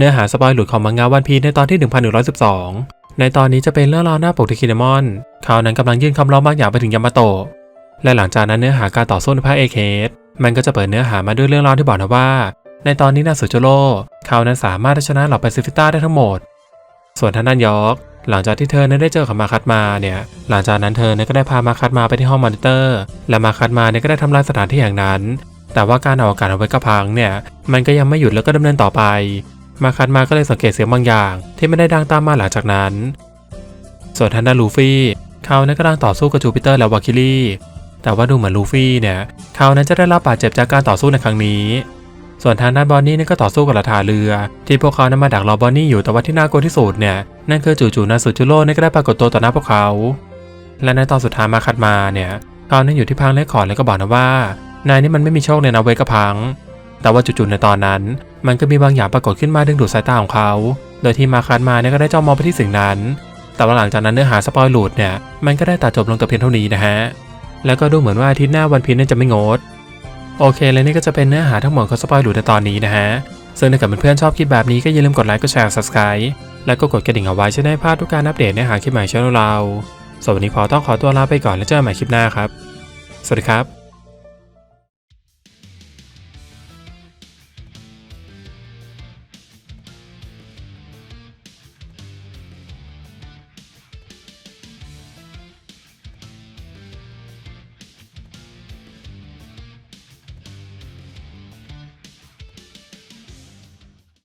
เนื้อหาสปอยหลุดของมังงะวันพีในตอนที่ 1112 ในตอนนี้จะเป็นเรื่องราวหน้าปกที่คินามอนเขานั้นกำลังยื่นคำร้องบางอย่างไปถึงยามาโตะ และหลังจากนั้นเนื้อหาการต่อสู้ในภาคเอเคสมันก็จะเปิดเนื้อหามาด้วยเรื่องราวที่บอกนะว่า ในตอนนี้นาสุโจโร่เขานั้นสามารถชนะเหล่าแปซิฟิต้าได้ทั้งหมด ส่วนทางด้านยอกหลังจากที่เธอนั้นได้เจอกับมาคัตมาเนี่ย หลังจากนั้นเธอนั้นก็ได้พามาคัตมาไปที่ห้องมอนิเตอร์ และมาคัตมาเนี่ยก็ได้ทำลายสถานที่แห่งนั้น แต่ว่าการเอาอากาศเอาไว้กระพังเนี่ย มันก็ยังไม่หยุดแล้วก็ดำเนินต่อไป มาคัตมาก็เลยสังเกตเสียงบางอย่าง ที่ไม่ได้ดังตามมาหลังจากนั้น ส่วนทางด้านลูฟี่เขานั้นกำลังต่อสู้กับจูปิเตอร์และวาคิลี่แต่ว่าดูเหมือนลูฟี่เนี่ยเขานั้นจะได้รับบาดเจ็บจากการต่อสู้ในครั้งนี้ ส่วนทางด้านบอนนี่นี่ยก็ต่อสู้กับลาทาเรือ ที่พวกเขานั้นมาดักรอบอนนี่อยู่แต่ว่าที่น่ากลัวที่สุดเนี่ยนั่นคือจู่ๆนาสุจูโร่นี่ก็ได้ปรากฏตัวต่อหน้าพวกเขา และในตอนสุดท้ายมาคัดมาเนี่ยเขานั้นอยู่ที่พังเลคคอร์ดแล้วก็บอกนะว่านายนี่มันไม่มีโชคเลยนะเวกพัง แต่ว่าจู่ๆในตอนนั้น มันก็มีบางอย่างปรากฏขึ้นมาดึงดูดสายตาของเขา โดยที่มาคัดมาเนี่ยก็ได้จ้องมองไปที่สิ่งนั้น แต่ว่าหลังจากนั้นเนื้อหาสปอยล์หลุดเนี่ย มันก็ได้ตัดจบลงแต่เพียงเท่านี้นะฮะ แล้วก็ดูเหมือนว่าอาทิตย์หน้าวันพีนี่ยจะไม่งด โอเคและนี่ก็จะเป็นเนื้อหาทั้งหมดของสปอยล์หลุดในตอนนี้นะฮะ ซึ่งถ้าเกิดเพื่อนๆชอบคลิปแบบนี้ก็อย่าลืมกดไลค์ กดแชร์ subscribe แล้วก็กดกระดิ่งเอาไว้จะได้พลาดทุกการอัปเดตเนื้อหาคลิปใหม่ช่องเราสวัสดีพอต้องขอตัวลาไปก่อนแล้วเจอกันใหม่คลิปหน้าครับ สวัสดีครับ